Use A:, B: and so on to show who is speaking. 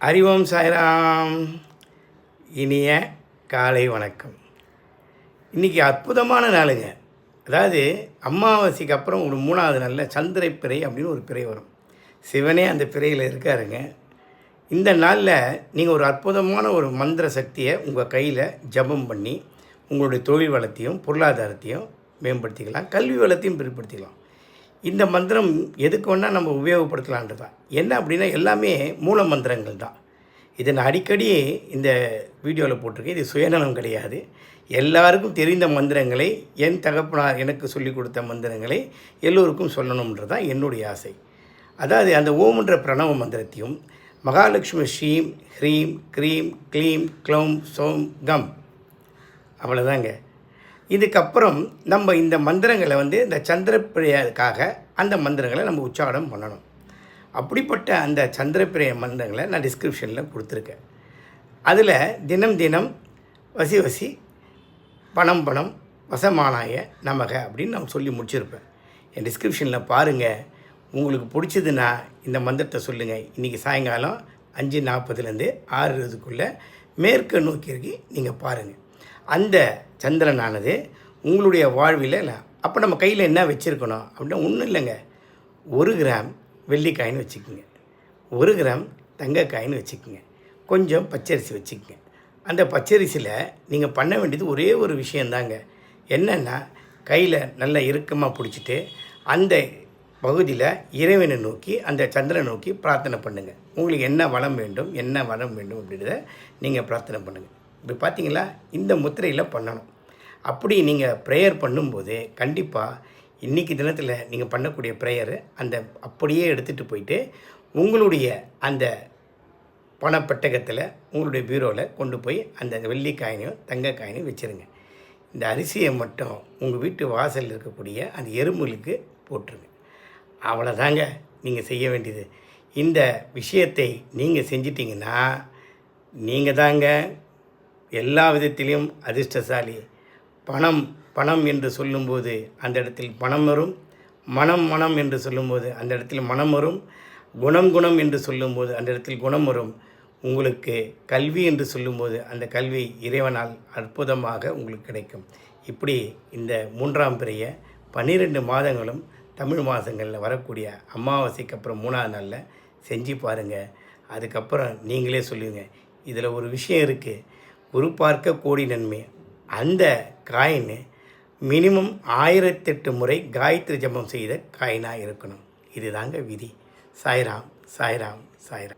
A: அறிவோம் சாய்ராம். இனிய காலை வணக்கம். இன்றைக்கி அற்புதமான நாளுங்க. அதாவது அமாவாசைக்கு அப்புறம் ஒரு மூணாவது நாளில் சந்திரை பிறை அப்படின்னு ஒரு பிறை வரும். சிவனே அந்த பிறையில் இருக்காருங்க. இந்த நாளில் நீங்கள் ஒரு அற்புதமான ஒரு மந்திர சக்தியை உங்கள் கையில் ஜபம் பண்ணி உங்களுடைய தொழில் வளத்தையும் பொருளாதாரத்தையும் மேம்படுத்திக்கலாம். கல்வி வளத்தையும் பிற்படுத்திக்கலாம். இந்த மந்திரம் எதுக்கு வேணால் நம்ம உபயோகப்படுத்தலான்றது தான். என்ன அப்படின்னா எல்லாமே மூல மந்திரங்கள் தான். இதை நான் அடிக்கடி இந்த வீடியோவில் போட்டிருக்கேன். இது சுயநலம் கிடையாது. எல்லாருக்கும் தெரிந்த மந்திரங்களை என் தகப்பனார் எனக்கு சொல்லிக் கொடுத்த மந்திரங்களை எல்லோருக்கும் சொல்லணுன்றது தான் என்னுடைய ஆசை. அதாவது அந்த ஓம்ன்ற பிரணவ மந்திரத்தையும் மகாலட்சுமி ஸ்ரீம் ஹ்ரீம் க்ரீம் க்ளீம் க்ளௌம் சோம் கம் அவ்வளோதாங்க இதுக்கப்புறம் நம்ம இந்த மந்திரங்களை வந்து இந்த சந்திரப்பிரியக்காக அந்த மந்திரங்களை நம்ம உச்சாரம் பண்ணணும். அப்படிப்பட்ட அந்த சந்திரப்பிரிய மந்திரங்களை நான் டிஸ்கிரிப்ஷனில் கொடுத்துருக்கேன். அதில் தினம் தினம் வசி வசி பணம் பணம் வசமானாய நமக அப்படின்னு நான் சொல்லி முடிச்சிருப்பேன். என் டிஸ்கிரிப்ஷனில் பாருங்கள் உங்களுக்கு பிடிச்சதுன்னா இந்த மந்திரத்தை சொல்லுங்கள் இன்றைக்கி சாயங்காலம் அஞ்சு நாற்பதுலேருந்து ஆறு இருபதுக்குள்ளே மேற்கு நோக்கி இருக்கு நீங்கள் பாருங்கள் அந்த சந்திரனானது உங்களுடைய வாழ்வில் அப்போ நம்ம கையில் என்ன வச்சுருக்கணும் அப்படின்னா ஒன்றும் இல்லைங்க. ஒரு கிராம் வெள்ளிக்காயின்னு வச்சுக்கோங்க. ஒரு கிராம் தங்கக்காயின்னு வச்சுக்கோங்க. கொஞ்சம் பச்சரிசி வச்சுக்கோங்க. அந்த பச்சரிசியில் நீங்கள் பண்ண வேண்டியது ஒரே ஒரு விஷயந்தாங்க. என்னென்னா கையில் நல்லா இறுக்கமாக பிடிச்சிட்டு அந்த பகுதியில் இறைவனை நோக்கி அந்த சந்திரனை நோக்கி பிரார்த்தனை பண்ணுங்கள் உங்களுக்கு என்ன வளம் வேண்டும் என்ன வளம் வேண்டும் அப்படின்றத நீங்கள் பிரார்த்தனை பண்ணுங்கள் இப்போ பார்த்தீங்களா இந்த முத்திரையில் பண்ணணும். அப்படி நீங்கள் ப்ரேயர் பண்ணும்போது கண்டிப்பாக இன்றைக்கி தினத்தில் நீங்கள் பண்ணக்கூடிய ப்ரேயரு அந்த அப்படியே எடுத்துகிட்டு போயிட்டு உங்களுடைய அந்த பணப்பெட்டகத்தில் உங்களுடைய பீரோவில் கொண்டு போய் அந்த வெள்ளி காயினையும் தங்க தங்கக்காயினையும் வச்சுருங்க. இந்த அரிசியை மட்டும் உங்கள் வீட்டு வாசலில் இருக்கக்கூடிய அந்த எறும்புகளுக்கு போட்டுருங்க. அவ்வளோதாங்க நீங்கள் செய்ய வேண்டியது. இந்த விஷயத்தை நீங்கள் செஞ்சிட்டிங்கன்னா நீங்கள் தாங்க எல்லா விதத்திலையும் அதிர்ஷ்டசாலி. பணம் பணம் என்று சொல்லும்போது அந்த இடத்தில் பணம் வரும். மனம் மனம் என்று சொல்லும்போது அந்த இடத்தில் மனம் வரும். குணம் குணம் என்று சொல்லும்போது அந்த இடத்தில் குணம் வரும். உங்களுக்கு கல்வி என்று சொல்லும்போது அந்த கல்வி இறைவனால் அற்புதமாக உங்களுக்கு கிடைக்கும். இப்படி இந்த மூன்றாம் பிறைய பன்னிரெண்டு மாதங்களும் தமிழ் மாதங்களில் வரக்கூடிய அமாவாசைக்கு அப்புறம் மூணாவது நாளில் செஞ்சு பாருங்கள் அதுக்கப்புறம் நீங்களே சொல்லுவீங்க இதில் ஒரு விஷயம் இருக்குது குரு பார்க்க கோடி நன்மை அந்த காயின் மினிமம் ஆயிரத்தெட்டு முறை காயத்ரி ஜபம் செய்த காயினாக இருக்கணும். இதுதாங்க விதி. சாய்ராம் சாய்ராம் சாய்ராம்.